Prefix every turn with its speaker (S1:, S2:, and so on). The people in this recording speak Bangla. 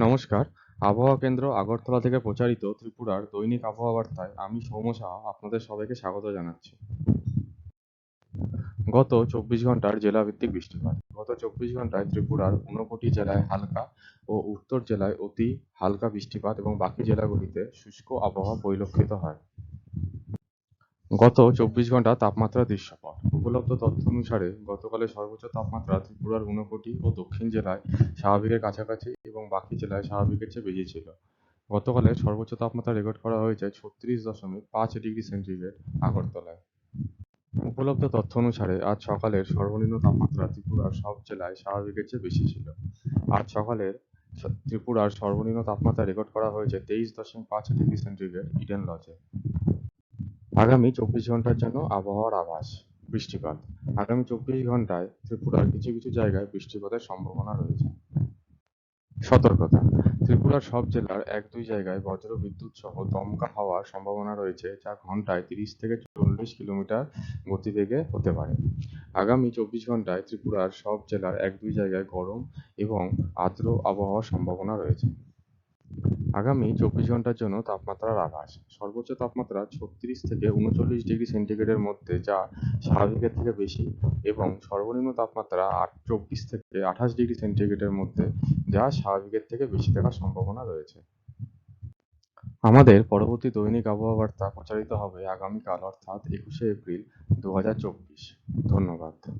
S1: নমস্কার। আবহাওয়া কেন্দ্র আগরতলা থেকে প্রচারিত ত্রিপুরার দৈনিক আবহাওয়া বার্তায় আমি সৌম সাহা আপনাদের সবাইকে স্বাগত জানাচ্ছি। গত চব্বিশ ঘণ্টার জেলাভিত্তিক বৃষ্টিপাত। গত চব্বিশ ঘন্টায় ত্রিপুরার ঊনকোটি জেলায় হালকা ও উত্তর জেলায় অতি হালকা বৃষ্টিপাত এবং বাকি জেলাগুলিতে শুষ্ক আবহাওয়া পরিলক্ষিত হয়। গত চব্বিশ ঘণ্টা তাপমাত্রা দৃশ্যপট। উপলব্ধ তথ্য অনুসারে গতকালের সর্বোচ্চ তাপমাত্রা ত্রিপুরার ঊনকোটি ও দক্ষিণ জেলায় স্বাভাবিকের কাছাকাছি এবং বাকি জেলায় স্বাভাবিকের চেয়ে বেশি ছিল। গতকালের সর্বোচ্চ তাপমাত্রা রেকর্ড করা হয়েছে ছত্রিশ দশমিক পাঁচ ডিগ্রি সেন্টিগ্রেড আগরতলায়। উপলব্ধ তথ্য অনুসারে আজ সকালের সর্বনিম্ন তাপমাত্রা ত্রিপুরার সব জেলায় স্বাভাবিকের চেয়ে বেশি ছিল। আজ সকালের ত্রিপুরার সর্বনিম্ন তাপমাত্রা রেকর্ড করা হয়েছে তেইশ দশমিক পাঁচ ডিগ্রি সেন্টিগ্রেড ইডেন লজে। আগামী চব্বিশ ঘণ্টার জন্য আবহাওয়ার আভাস, বৃষ্টিপাত। আগামী চব্বিশ ঘন্টায় ত্রিপুরার কিছু কিছু জায়গায় বৃষ্টিপাতের সম্ভাবনা রয়েছে। সতর্কতা, ত্রিপুরার সব জেলার এক দুই জায়গায় বজ্র বিদ্যুৎ সহ দমকা হওয়ার সম্ভাবনা রয়েছে, যা ঘন্টায় তিরিশ থেকে চল্লিশ কিলোমিটার গতিবেগে হতে পারে। আগামী চব্বিশ ঘন্টায় ত্রিপুরার সব জেলার এক দুই জায়গায় গরম এবং আর্দ্র আবহাওয়ার সম্ভাবনা রয়েছে। আগামী চব্বিশ ঘণ্টার জন্য তাপমাত্রার আভাস। সর্বোচ্চ তাপমাত্রা ছত্রিশ থেকে উনচল্লিশ ডিগ্রি সেন্টিগ্রেডের মধ্যে, যা স্বাভাবিকের থেকে বেশি, এবং সর্বনিম্ন তাপমাত্রা আট, চব্বিশ থেকে আঠাশ ডিগ্রি সেন্টিগ্রেডের মধ্যে, যা স্বাভাবিকের থেকে বেশি থাকার সম্ভাবনা রয়েছে। আমাদের পরবর্তী দৈনিক আবহাওয়া বার্তা প্রচারিত হবে আগামীকাল, অর্থাৎ একুশে এপ্রিল দু হাজার চব্বিশ। ধন্যবাদ।